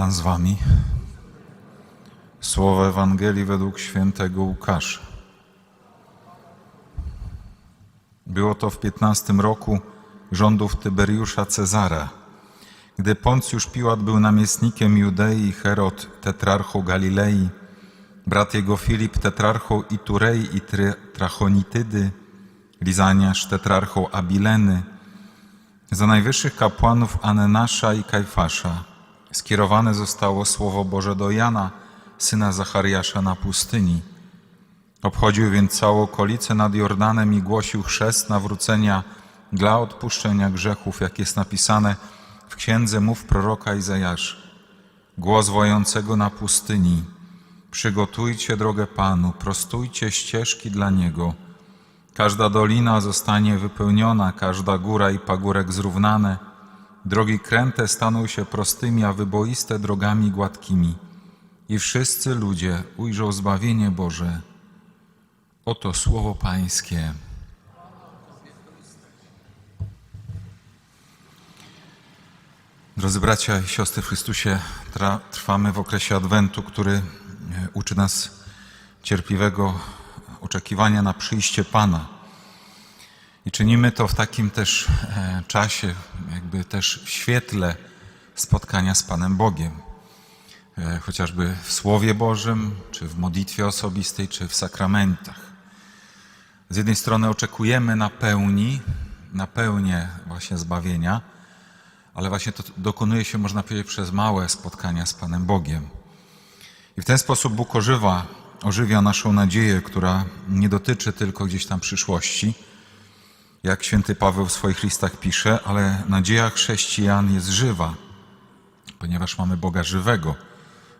Pan z wami. Słowo Ewangelii według świętego Łukasza. Było to w piętnastym roku rządów Tyberiusza Cezara, gdy Poncjusz Piłat był namiestnikiem Judei Herod tetrarchą Galilei, brat jego Filip tetrarchą Iturei i Trachonitydy, Lizaniasz tetrarchą Abileny, za najwyższych kapłanów Anenasza i Kajfasza skierowane zostało Słowo Boże do Jana, syna Zachariasza na pustyni. Obchodził więc całą okolicę nad Jordanem i głosił chrzest nawrócenia dla odpuszczenia grzechów, jak jest napisane w księdze mów proroka Izajasza. Głos wojącego na pustyni. Przygotujcie drogę Panu, prostujcie ścieżki dla Niego. Każda dolina zostanie wypełniona, każda góra i pagórek zrównane. Drogi kręte staną się prostymi, a wyboiste drogami gładkimi. I wszyscy ludzie ujrzą zbawienie Boże. Oto słowo Pańskie. Drodzy bracia i siostry w Chrystusie, trwamy w okresie Adwentu, który e, uczy nas cierpliwego oczekiwania na przyjście Pana. I czynimy to w takim też e, czasie, jakby też w świetle spotkania z Panem Bogiem. E, Chociażby w Słowie Bożym, czy w modlitwie osobistej, czy w sakramentach. Z jednej strony oczekujemy na pełni, na pełnię właśnie zbawienia, ale właśnie to dokonuje się, można powiedzieć, przez małe spotkania z Panem Bogiem. I w ten sposób Bóg ożywa, ożywia naszą nadzieję, która nie dotyczy tylko gdzieś tam przyszłości, jak święty Paweł w swoich listach pisze, ale nadzieja chrześcijan jest żywa, ponieważ mamy Boga żywego,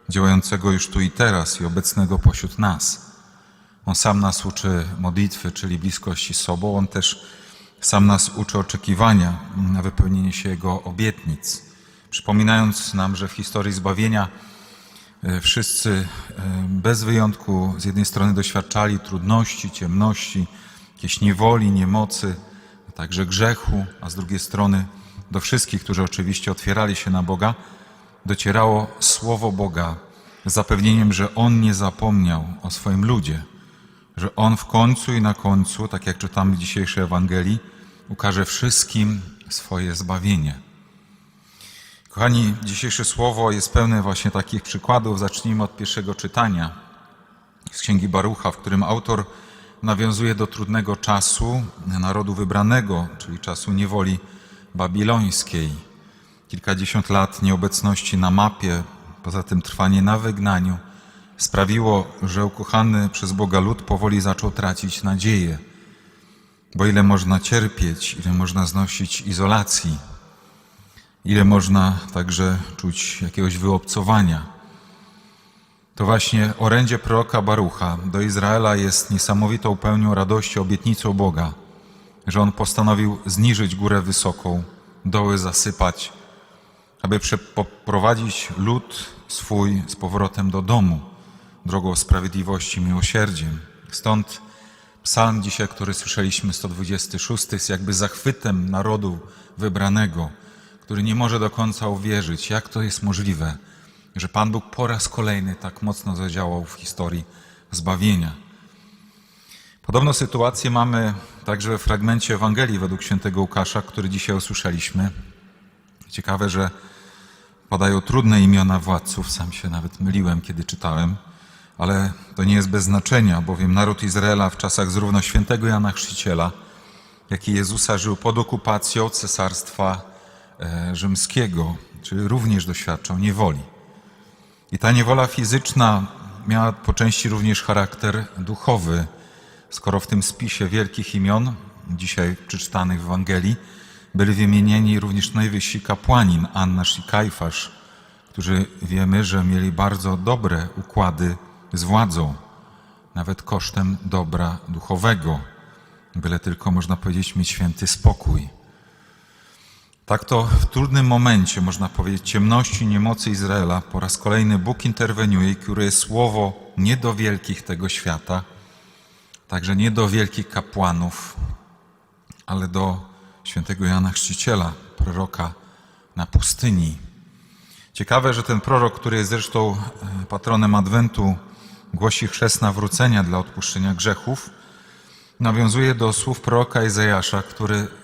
działającego już tu i teraz i obecnego pośród nas. On sam nas uczy modlitwy, czyli bliskości sobą. On też sam nas uczy oczekiwania na wypełnienie się Jego obietnic, przypominając nam, że w historii zbawienia e, wszyscy e, bez wyjątku z jednej strony doświadczali trudności, ciemności, jakiejś niewoli, niemocy, a także grzechu, a z drugiej strony do wszystkich, którzy oczywiście otwierali się na Boga, docierało słowo Boga z zapewnieniem, że On nie zapomniał o swoim ludzie, że On w końcu i na końcu, tak jak czytamy w dzisiejszej Ewangelii, ukaże wszystkim swoje zbawienie. Kochani, dzisiejsze słowo jest pełne właśnie takich przykładów. Zacznijmy od pierwszego czytania z Księgi Barucha, w którym autor nawiązuje do trudnego czasu narodu wybranego, czyli czasu niewoli babilońskiej. Kilkadziesiąt lat nieobecności na mapie, poza tym trwanie na wygnaniu, sprawiło, że ukochany przez Boga lud powoli zaczął tracić nadzieję. Bo ile można cierpieć, ile można znosić izolacji, ile można także czuć jakiegoś wyobcowania. To właśnie orędzie proroka Barucha do Izraela jest niesamowitą pełnią radości obietnicą Boga, że on postanowił zniżyć górę wysoką, doły zasypać, aby przeprowadzić lud swój z powrotem do domu, drogą sprawiedliwości, miłosierdziem. Stąd psalm dzisiaj, który słyszeliśmy, 126, jest jakby zachwytem narodu wybranego, który nie może do końca uwierzyć, jak to jest możliwe, że Pan Bóg po raz kolejny tak mocno zadziałał w historii zbawienia. Podobną sytuację mamy także w fragmencie Ewangelii według świętego Łukasza, który dzisiaj usłyszeliśmy. Ciekawe, że podają trudne imiona władców, sam się nawet myliłem, kiedy czytałem, ale to nie jest bez znaczenia, bowiem naród Izraela w czasach zarówno świętego Jana Chrzciciela, jak i Jezusa żył pod okupacją cesarstwa e, rzymskiego, czyli również doświadczał niewoli. I ta niewola fizyczna miała po części również charakter duchowy, skoro w tym spisie wielkich imion, dzisiaj przeczytanych w Ewangelii, byli wymienieni również najwyżsi kapłanin, Annasz i Kajfasz, którzy wiemy, że mieli bardzo dobre układy z władzą, nawet kosztem dobra duchowego, byle tylko, można powiedzieć, mieć święty spokój. Tak to w trudnym momencie, można powiedzieć, ciemności, niemocy Izraela, po raz kolejny Bóg interweniuje i kieruje słowo nie do wielkich tego świata, także nie do wielkich kapłanów, ale do świętego Jana Chrzciciela, proroka na pustyni. Ciekawe, że ten prorok, który jest zresztą e, patronem Adwentu, głosi chrzest nawrócenia dla odpuszczenia grzechów, nawiązuje do słów proroka Izajasza, który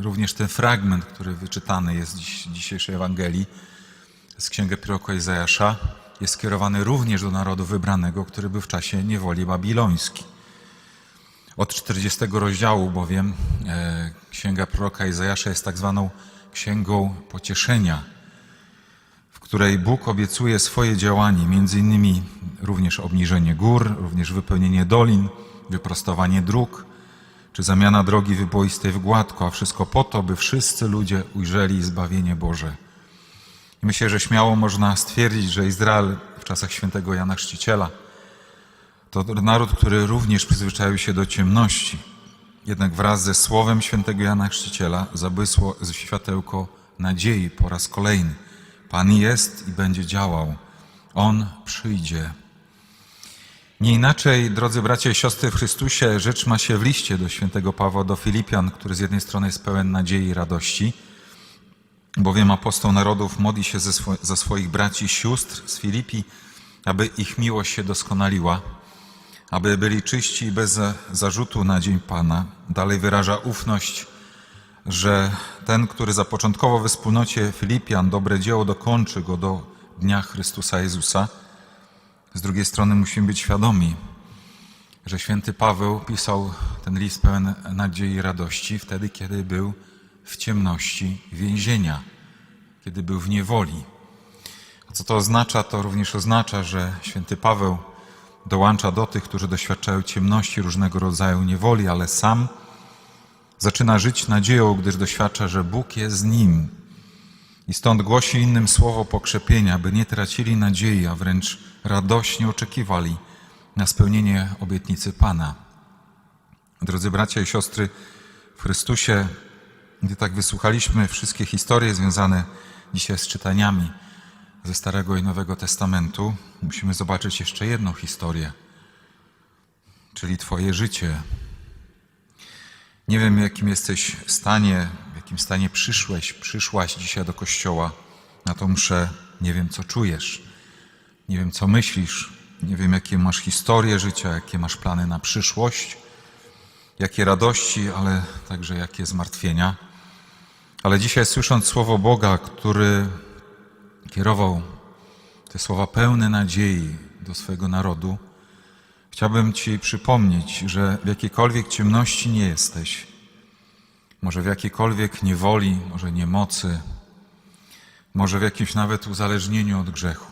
również ten fragment, który wyczytany jest dziś, dzisiejszej Ewangelii z księgi proroka Izajasza, jest skierowany również do narodu wybranego, który był w czasie niewoli babilońskiej. Od 40 rozdziału bowiem e, księga proroka Izajasza jest tak zwaną księgą pocieszenia, w której Bóg obiecuje swoje działanie, między innymi również obniżenie gór, również wypełnienie dolin, wyprostowanie dróg, czy zamiana drogi wyboistej w gładko, a wszystko po to, by wszyscy ludzie ujrzeli zbawienie Boże. I myślę, że śmiało można stwierdzić, że Izrael w czasach świętego Jana Chrzciciela to naród, który również przyzwyczaił się do ciemności. Jednak wraz ze słowem świętego Jana Chrzciciela zabłysło światełko nadziei po raz kolejny. Pan jest i będzie działał. On przyjdzie. Nie inaczej, drodzy bracia i siostry w Chrystusie, rzecz ma się w liście do świętego Pawła do Filipian, który z jednej strony jest pełen nadziei i radości, bowiem apostoł narodów modli się swo- za swoich braci i sióstr z Filipi, aby ich miłość się doskonaliła, aby byli czyści i bez za- zarzutu na dzień Pana. Dalej wyraża ufność, że ten, który zapoczątkował we wspólnocie Filipian dobre dzieło, dokończy go do dnia Chrystusa Jezusa. Z drugiej strony musimy być świadomi, że święty Paweł pisał ten list pełen nadziei i radości wtedy, kiedy był w ciemności więzienia, kiedy był w niewoli. A co to oznacza? To również oznacza, że święty Paweł dołącza do tych, którzy doświadczają ciemności różnego rodzaju niewoli, ale sam zaczyna żyć nadzieją, gdyż doświadcza, że Bóg jest z nim. I stąd głosi innym słowo pokrzepienia, by nie tracili nadziei, a wręcz radośnie oczekiwali na spełnienie obietnicy Pana. Drodzy bracia i siostry w Chrystusie, gdy tak wysłuchaliśmy wszystkie historie związane dzisiaj z czytaniami ze Starego i Nowego Testamentu, musimy zobaczyć jeszcze jedną historię, czyli Twoje życie. Nie wiem, w jakim jesteś stanie, jakim stanie przyszłeś, przyszłaś dzisiaj do kościoła na tą mszę. Nie wiem, co czujesz, nie wiem, co myślisz, nie wiem, jakie masz historie życia, jakie masz plany na przyszłość, jakie radości, ale także jakie zmartwienia. Ale dzisiaj, słysząc słowo Boga, który kierował te słowa pełne nadziei do swojego narodu, chciałbym Ci przypomnieć, że w jakiejkolwiek ciemności nie jesteś, może w jakiejkolwiek niewoli, może niemocy, może w jakimś nawet uzależnieniu od grzechu,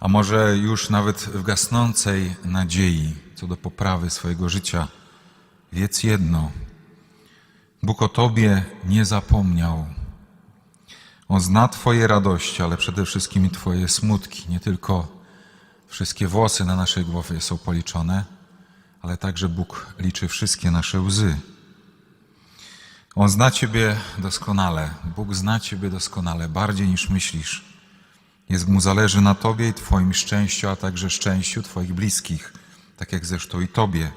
a może już nawet w gasnącej nadziei co do poprawy swojego życia, wiedz jedno: Bóg o Tobie nie zapomniał. On zna Twoje radości, ale przede wszystkim i Twoje smutki. Nie tylko wszystkie włosy na naszej głowie są policzone, ale także Bóg liczy wszystkie nasze łzy. On zna Ciebie doskonale. Bóg zna Ciebie doskonale, bardziej niż myślisz. Jest Mu zależy na Tobie i Twoim szczęściu, a także szczęściu Twoich bliskich, tak jak zresztą i Tobie.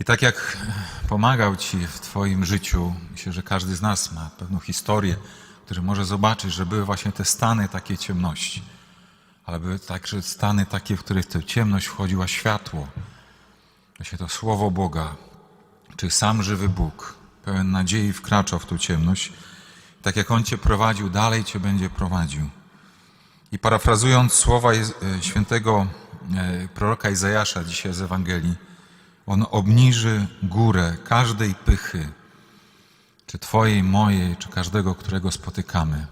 I tak jak pomagał Ci w Twoim życiu, myślę, że każdy z nas ma pewną historię, który może zobaczyć, że były właśnie te stany takiej ciemności, ale były także stany takie, w których w tę ciemność wchodziła światło. Właśnie to Słowo Boga, czy sam żywy Bóg, pełen nadziei wkraczał w tą ciemność. Tak jak On Cię prowadził, dalej Cię będzie prowadził. I parafrazując słowa e, świętego e, proroka Izajasza dzisiaj z Ewangelii, on obniży górę każdej pychy, czy Twojej, mojej, czy każdego, którego spotykamy.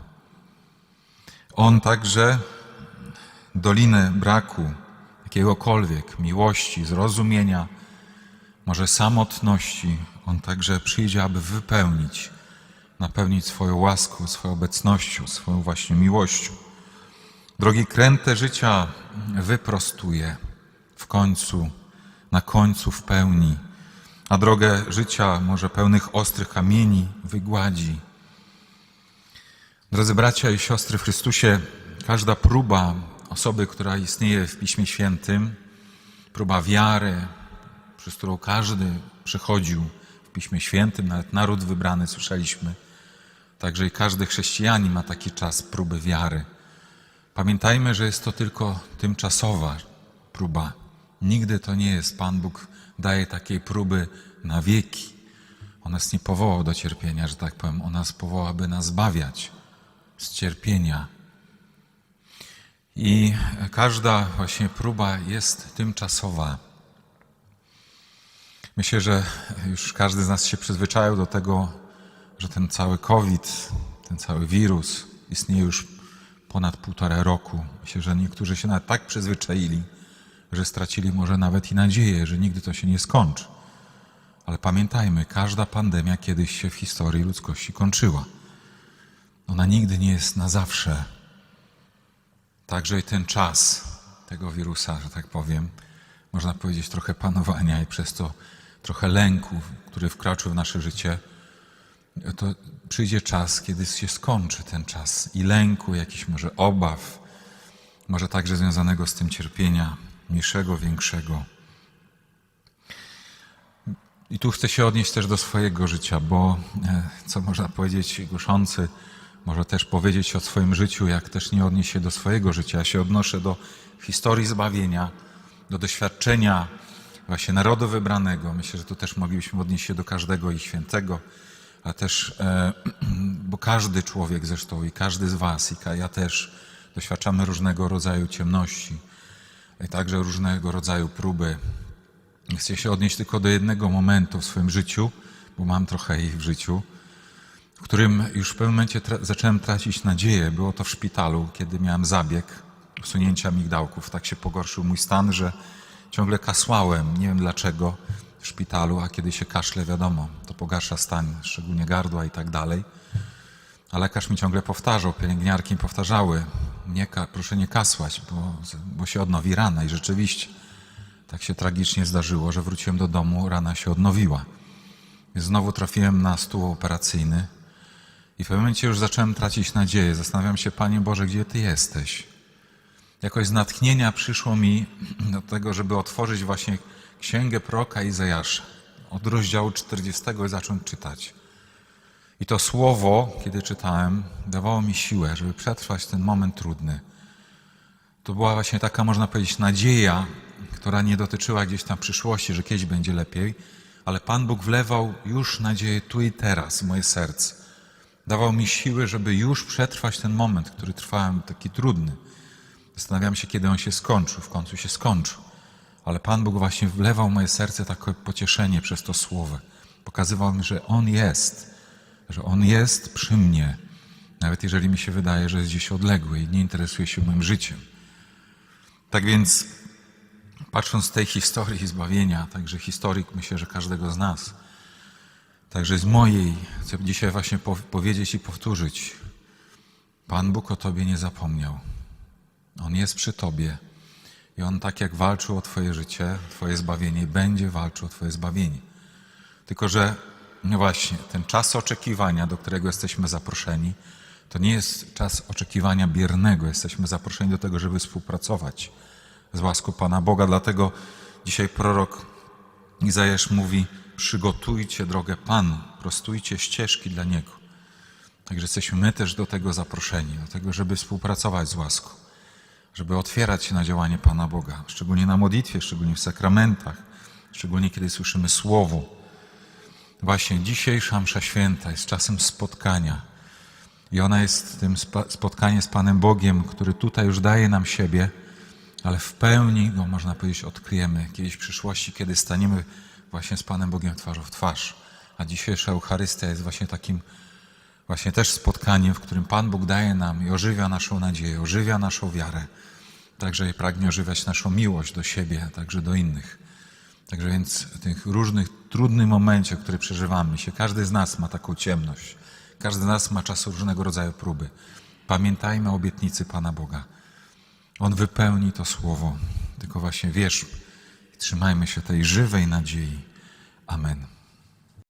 On także dolinę braku jakiegokolwiek miłości, zrozumienia, może samotności, On także przyjdzie, aby wypełnić, napełnić swoją łaską, swoją obecnością, swoją właśnie miłością. Drogi kręte życia wyprostuje w końcu, na końcu w pełni, a drogę życia, może pełnych ostrych kamieni, wygładzi. Drodzy bracia i siostry w Chrystusie, każda próba osoby, która istnieje w Piśmie Świętym, próba wiary, przez którą każdy przechodził w Piśmie Świętym, nawet naród wybrany, słyszeliśmy, Także i każdy chrześcijanin ma taki czas próby wiary. Pamiętajmy, że jest to tylko tymczasowa próba. Nigdy to nie jest. Pan Bóg daje takiej próby na wieki. On nas nie powołał do cierpienia, że tak powiem. On nas powołał, aby nas zbawiać z cierpienia. I każda właśnie próba jest tymczasowa. Myślę, że już każdy z nas się przyzwyczaił do tego, że ten cały COVID, ten cały wirus istnieje już ponad półtora roku. Myślę, że niektórzy się nawet tak przyzwyczaili, że stracili może nawet i nadzieję, że nigdy to się nie skończy. Ale pamiętajmy, każda pandemia kiedyś się w historii ludzkości kończyła. Ona nigdy nie jest na zawsze. Także i ten czas tego wirusa, że tak powiem, można powiedzieć trochę panowania i przez to trochę lęku, który wkroczył w nasze życie, to przyjdzie czas, kiedy się skończy ten czas i lęku, jakichś może obaw, może także związanego z tym cierpienia mniejszego, większego. I tu chcę się odnieść też do swojego życia, bo e, co można powiedzieć głoszący, może też powiedzieć o swoim życiu, jak też nie odnieść się do swojego życia. Ja się odnoszę do historii zbawienia, do doświadczenia właśnie narodu wybranego. Myślę, że tu też moglibyśmy odnieść się do każdego i świętego, a też, e, bo każdy człowiek zresztą i każdy z Was, i ja też doświadczamy różnego rodzaju ciemności, także różnego rodzaju próby. Chcę się odnieść tylko do jednego momentu w swoim życiu, bo mam trochę ich w życiu, w którym już w pewnym momencie tra- zacząłem tracić nadzieję. Było to w szpitalu, kiedy miałem zabieg usunięcia migdałków. Tak się pogorszył mój stan, że ciągle kasłałem. Nie wiem dlaczego w szpitalu, a kiedy się kaszle, wiadomo, to pogarsza stan, szczególnie gardła i tak dalej. A lekarz mi ciągle powtarzał, pielęgniarki mi powtarzały, nie, proszę nie kasłać, bo, bo się odnowi rana. I rzeczywiście tak się tragicznie zdarzyło, że wróciłem do domu, rana się odnowiła. Więc znowu trafiłem na stół operacyjny i w pewnym momencie już zacząłem tracić nadzieję. Zastanawiam się, Panie Boże, gdzie Ty jesteś? Jakoś z natchnienia przyszło mi do tego, żeby otworzyć właśnie księgę proroka Izajasza od rozdziału 40 i zacząć czytać. I to słowo, kiedy czytałem, dawało mi siłę, żeby przetrwać ten moment trudny. To była właśnie taka, można powiedzieć, nadzieja, która nie dotyczyła gdzieś tam przyszłości, że kiedyś będzie lepiej, ale Pan Bóg wlewał już nadzieję tu i teraz w moje serce. Dawał mi siły, żeby już przetrwać ten moment, który trwałem taki trudny. Zastanawiam się, kiedy on się skończył. W końcu się skończył. Ale Pan Bóg właśnie wlewał w moje serce takie pocieszenie przez to słowo. Pokazywał mi, że On jest, że On jest przy mnie, nawet jeżeli mi się wydaje, że jest gdzieś odległy i nie interesuje się moim życiem. Tak więc, patrząc z tej historii zbawienia, także historii, myślę, że każdego z nas, także z mojej, chcę dzisiaj właśnie po- powiedzieć i powtórzyć, Pan Bóg o Tobie nie zapomniał. On jest przy Tobie i On tak jak walczył o Twoje życie, Twoje zbawienie, będzie walczył o Twoje zbawienie. Tylko, że no właśnie, ten czas oczekiwania, do którego jesteśmy zaproszeni, to nie jest czas oczekiwania biernego. Jesteśmy zaproszeni do tego, żeby współpracować z łaską Pana Boga. Dlatego dzisiaj prorok Izajasz mówi: Przygotujcie drogę Panu, prostujcie ścieżki dla Niego. Także jesteśmy my też do tego zaproszeni, do tego, żeby współpracować z łaską, żeby otwierać się na działanie Pana Boga, szczególnie na modlitwie, szczególnie w sakramentach, szczególnie kiedy słyszymy Słowo. Właśnie dzisiejsza msza święta jest czasem spotkania. I ona jest tym spa- spotkanie z Panem Bogiem, który tutaj już daje nam siebie, ale w pełni, no można powiedzieć, odkryjemy kiedyś w przyszłości, kiedy staniemy właśnie z Panem Bogiem twarzą w twarz. A dzisiejsza Eucharystia jest właśnie takim właśnie też spotkaniem, w którym Pan Bóg daje nam i ożywia naszą nadzieję, ożywia naszą wiarę. Także pragnie ożywiać naszą miłość do siebie, a także do innych. Także więc w tych różnych trudnych momencie, które przeżywamy, się każdy z nas ma taką ciemność. Każdy z nas ma czas różnego rodzaju próby. Pamiętajmy o obietnicy Pana Boga. On wypełni to słowo. Tylko właśnie wierzmy i trzymajmy się tej żywej nadziei. Amen.